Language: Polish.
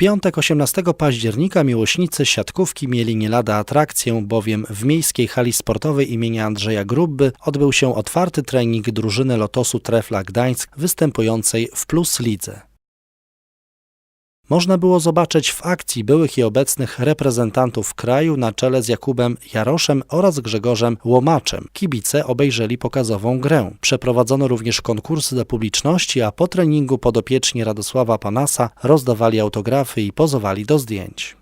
piątek 18 października miłośnicy siatkówki mieli nie lada atrakcję, bowiem w miejskiej hali sportowej imienia Andrzeja Grubby odbył się otwarty trening drużyny Lotosu Trefla Gdańsk występującej w Plus Lidze. Można było zobaczyć w akcji byłych i obecnych reprezentantów kraju na czele z Jakubem Jaroszem oraz Grzegorzem Łomaczem. Kibice obejrzeli pokazową grę. Przeprowadzono również konkursy dla publiczności, a po treningu podopieczni Radosława Panasa rozdawali autografy i pozowali do zdjęć.